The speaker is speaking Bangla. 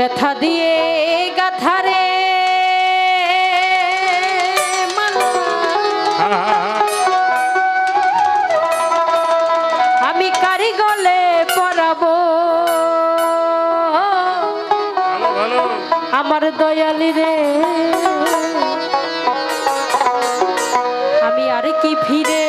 ব্যথা দিয়ে গাথারে আমি কারিগলে পড়াবো আমার দয়ালি রে। আমি আর কি ফিরে